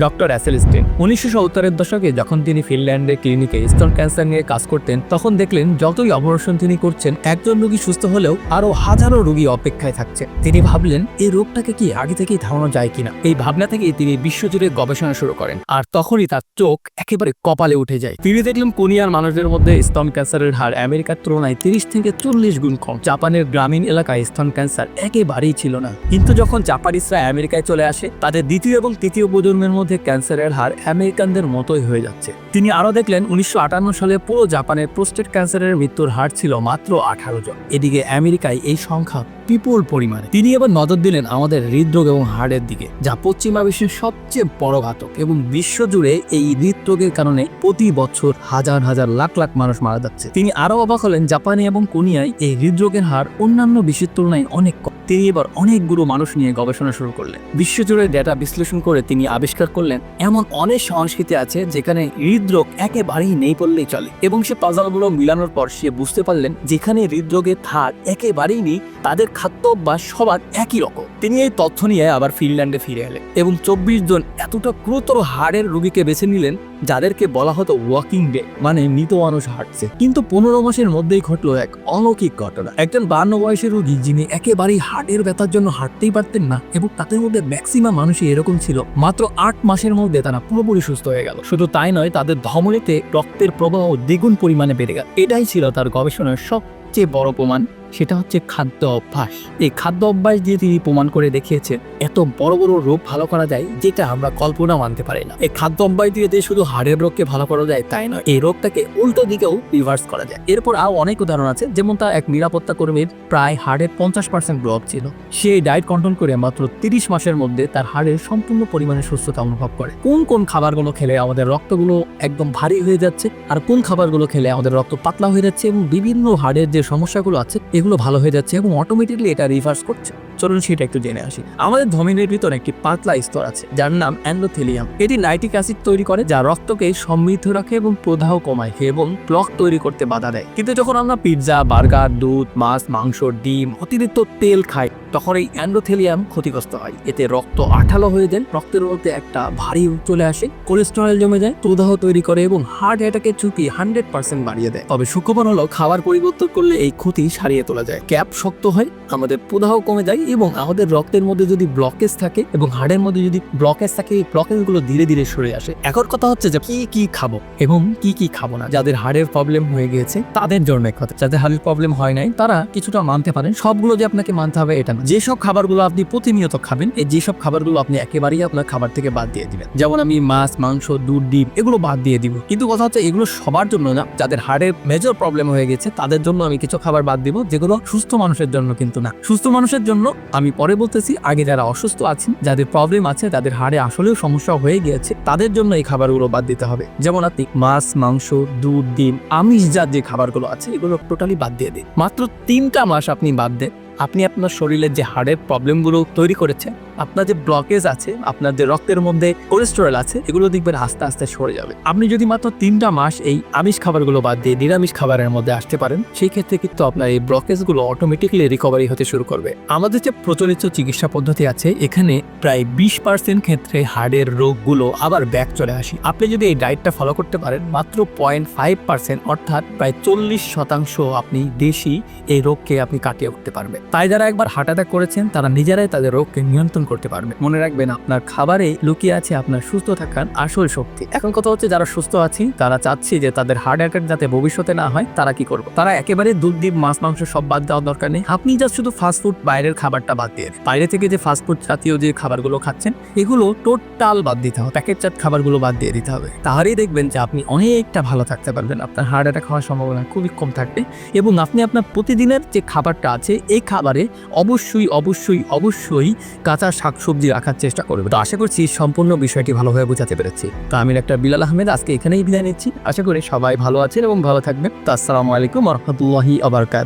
Doctor অ্যাসেলিস্টিন। উনিশশো সত্তরের দশকে যখন তিনি ফিনল্যান্ডের ক্লিনিকে স্তন ক্যান্সার নিয়ে কাজ করতেন, তখন দেখলেন যতই অপারেশন তিনি করছেন, একজন রোগী সুস্থ হলেও আরও হাজারো রোগী অপেক্ষায় থাকছে। তিনি ভাবলেন, এই রোগটাকে কি আগে থেকেই ধারণা যায় কিনা? এই ভাবনা থেকেই তিনি বিশ্বজুড়ে গবেষণা শুরু করেন। আর তখনই তার চোখ একেবারে কপালে উঠে যায়। তিনি দেখলেন কোনিয়ার মানুষদের মধ্যে স্তন ক্যান্সারের হার আমেরিকার তুলনায় তিরিশ থেকে চল্লিশ গুণ কম। জাপানের গ্রামীণ এলাকায় স্তন ক্যান্সার একেবারেই ছিল না। কিন্তু যখন জাপানিসরা আমেরিকায় চলে আসে, তাদের দ্বিতীয় এবং তৃতীয় প্রজন্মের মধ্যে ক্যান্সারের হার আমেরিকানদের মতোই হয়ে যাচ্ছে। তিনি আরও দেখলেন, উনিশশো আটান্ন সালে পুরো জাপানের প্রোস্টেট ক্যান্সারের মৃত্যুর হার ছিল মাত্র আঠারো জন। এদিকে আমেরিকায় এই সংখ্যা বিপুল পরিমাণে। তিনি এবার নজর দিলেন আমাদের হৃদরোগ এবং হার্টের দিকে, যা পশ্চিমা বিশ্বের সবচেয়ে বড় ঘাতক এবং বিশ্বজুড়ে এই হৃদরোগের কারণে প্রতি বছর হাজার হাজার লাখ লাখ মানুষ মারা যাচ্ছে। তিনি আরও অবাক হলেন, জাপানে এবং কোনিয়ায় এই হৃদরোগের হার অন্যান্য বিশ্বের তুলনায় অনেক কম। তিনি এবার অনেকগুলো মানুষ নিয়ে গবেষণা শুরু করলেন। বিশ্বজুড়ে ডেটা বিশ্লেষণ করে তিনি আবিষ্কার করলেন, এমন অনেক সংস্কৃতি আছে যেখানে হৃদরোগ একেবারেই নেই বললেই চলে এবং সে পাজালগুলো মিলানোর পর সে বুঝতে পারলেন যেখানে হৃদরোগের থাক একেবারেই নেই, তাদের খাদ্য বা সবার একই রকম। তিনি এই তথ্য নিয়ে আবার ফিনল্যান্ডে ফিরে এলেন এবং চব্বিশ জন এতটা গুরুতর হাড়ের রোগীকে বেছে নিলেন, যাদেরকে বলা হতো ওয়াকিং ডে মানে মৃত মানুষ হাঁটছে। কিন্তু পনেরো মাসের মধ্যেই ঘটলো এক অলৌকিক ঘটনা। একজন বান্ন বয়সের রোগী, যিনি একেবারেই হার্টের ব্যথার জন্য হাঁটতেই পারতেন না এবং তাদের মধ্যে ম্যাক্সিমাম মানুষই এরকম ছিল, মাত্র আট মাসের মধ্যে তারা পুরোপুরি সুস্থ হয়ে গেল। শুধু তাই নয়, তাদের ধমনীতে রক্তের প্রবাহ দ্বিগুণ পরিমাণে বেড়ে গেল। এটাই ছিল তার গবেষণার সবচেয়ে বড় প্রমাণ। সেটা হচ্ছে খাদ্য অভ্যাস। এই খাদ্য অভ্যাস দিয়ে তিনি প্রমাণ করে দেখিয়েছেন এত বড় বড় রোগ ভালো করা যায় যেটা আমরা কল্পনা মানতে পারি না। এই খাদ্য অভ্যাস দিয়ে যে শুধু হাড়ের রোগকে ভালো করা যায় তাই নয়, এই রোগটাকে উল্টো দিকেও রিভার্স করা যায়। এরপর আরও অনেক উদাহরণ আছে, যেমন তা এক নিরাপত্তা কর্মীর প্রায় হাড়ের পঞ্চাশ পার্সেন্ট ব্লক ছিল। সে ডায়েট কন্ট্রোল করে মাত্র তিরিশ মাসের মধ্যে তার হাড়ের সম্পূর্ণ পরিমাণে সুস্থতা অনুভব করে। কোন কোন খাবারগুলো খেলে আমাদের রক্তগুলো একদম ভারী হয়ে যাচ্ছে, আর কোন খাবারগুলো খেলে আমাদের রক্ত পাতলা হয়ে যাচ্ছে এবং বিভিন্ন হাড়ের যে সমস্যাগুলো আছে এগুলো ভালো হয়ে যাচ্ছে এবং অটোমেটিকলি এটা রিভার্স করছে। চলুন সেটা একটু জেনে আসি। আমাদের ধমনীর ভিতর একটি পাতলা স্তর আছে, যার নাম অ্যান্ডোথেলিয়াম। এটি নাইট্রিক অ্যাসিড তৈরি করে, যা রক্তকে সমৃদ্ধ রাখে এবং প্রদাহ কমায় এবং ব্লক তৈরি করতে বাধা দেয়। কিন্তু যখন আমরা পিৎজা বার্গার দুধ, মাছ, মাংস, ডিম, অতিরিক্ত তেল খাই, তখন এই অ্যান্ডোথেলিয়াম ক্ষতিগ্রস্ত হয়। এতে রক্ত আঠালো হয়ে যায়, রক্তের মধ্যে একটা ভারী চলে আসে কোলেস্টেরল জমে যায়, প্রদাহ তৈরি করে এবং হার্ট অ্যাটাকের ঝুঁকি হান্ড্রেড পার্সেন্ট বাড়িয়ে দেয়। তবে সুখবর হলো, খাবার পরিবর্তন করলে এই ক্ষতি সারিয়ে তোলা যায়। ক্যাপ শক্ত হয়, আমাদের প্রদাহ কমে যায় এবং আমাদের রক্তের মধ্যে যদি ব্লকেজ থাকে এবং হাড়ের মধ্যে যদি ব্লকেজ থাকে, এই ব্লকেজগুলো ধীরে ধীরে সরে আসে। এখন কথা হচ্ছে যে কি কি খাব এবং কি কি খাব না। যাদের হাড়ের প্রবলেম হয়ে গিয়েছে, তাদের জন্য কথা। যাদের হাড়ের প্রবলেম হয় নাই, তারা কিছুটা মানতে পারেন। সবগুলো যে আপনাকে মানতে হবে, এটা না। যেসব খাবারগুলো আপনি প্রতিনিয়ত খাবেন, এই যেসব খাবারগুলো আপনি একেবারেই আপনার খাবার থেকে বাদ দিয়ে দিবেন। যেমন আমি মাছ, মাংস, দুধ, ডিম, এগুলো বাদ দিয়ে দিব। কিন্তু কথা হচ্ছে, এগুলো সবার জন্য না। যাদের হাড়ের মেজর প্রবলেম হয়ে গেছে তাদের জন্য আমি কিছু খাবার বাদ দিব যেগুলো সুস্থ মানুষের জন্য কিন্তু না। সুস্থ মানুষের জন্য আমি পরে বলতেছি, আগে যারা অসুস্থ আছেন, যাদের প্রবলেম আছে, তাদের হাড়ে আসলেও সমস্যা হয়ে গিয়েছে, তাদের জন্য এই খাবারগুলো বাদ দিতে হবে। যেমন আপনি মাছ, মাংস, দুধ, ডিম, আমিষ জাত যে খাবারগুলো আছে, এগুলো টোটালি বাদ দিয়ে দিন। মাত্র তিনটা মাস আপনি বাদ দেন। আপনি আপনার শরীরের যে হাড়ের প্রবলেমগুলো তৈরি করেছে আপনার যে ব্লকেজ আছে, আপনার যে রক্তের মধ্যে কোলেস্টেরল আছে, এগুলো দেখবেন আস্তে আস্তে সরে যাবে। আপনি যদি মাত্র তিনটা মাস এই আমিষ খাবারগুলো বাদ দিয়ে নিরামিষ খাবারের মধ্যে আসতে পারেন, সেই ক্ষেত্রে কিন্তু আপনার এই ব্লকেজগুলো অটোমেটিকলি রিকভারি হতে শুরু করবে। আমাদের যে প্রচলিত চিকিৎসা পদ্ধতি আছে, এখানে প্রায় বিশ পার্সেন্ট ক্ষেত্রে হাড়ের রোগগুলো আবার ব্যাক চলে আসি। আপনি যদি এই ডায়েটটা ফলো করতে পারেন, মাত্র পয়েন্ট ফাইভ পার্সেন্ট অর্থাৎ প্রায় চল্লিশ শতাংশ আপনি দেশি এই রোগকে আপনি কাটিয়ে উঠতে পারবেন। তাই যারা একবার হার্ট অ্যাটাক করেছেন, তারা নিজেরাই তাদের রোগকে নিয়ন্ত্রণ করতে পারবে। মনে রাখবেন, আপনার খাবারে লুকিয়ে আছে আপনার সুস্থ থাকার আসল শক্তি। এখন কথা হচ্ছে, যারা সুস্থ আছি, তারা চাচ্ছি যে তাদের হার্ট অ্যাটাক যাতে ভবিষ্যতে না হয়, তারা কি করবে? তারা একেবারে দুধ, ডিম, মাছ, মাংস সব বাদ দেওয়ার দরকার নেই। আপনি জাস্ট শুধু ফাস্ট ফুড বাইরের খাবারটা বাদ দিয়ে বাইরে থেকে যে ফাস্ট ফুড জাতীয় যে খাবারগুলো খাচ্ছেন, এগুলো টোটাল বাদ দিতে হবে। প্যাকেটজাত খাবারগুলো বাদ দিয়ে দিতে হবে। তাহলেই দেখবেন যে আপনি অনেকটা ভালো থাকতে পারবেন। আপনার হার্ট অ্যাটাক হওয়ার সম্ভাবনা খুবই কম থাকবে এবং আপনি আপনার প্রতিদিনের যে খাবারটা আছে, এই খাবারে অবশ্যই অবশ্যই অবশ্যই কাঁচা শাকসবজি রাখার চেষ্টা করবে। তো আশা করছি সম্পূর্ণ বিষয়টি ভালোভাবে বোঝাতে পেরেছি। তো আমি একটা বিলাল আহমেদ, আজকে এখানেই বিদায় নিচ্ছি। আশা করি সবাই ভালো আছেন এবং ভালো থাকবেন। তো আসসালামু আলাইকুম রহমতুল্লাহি আবরকাত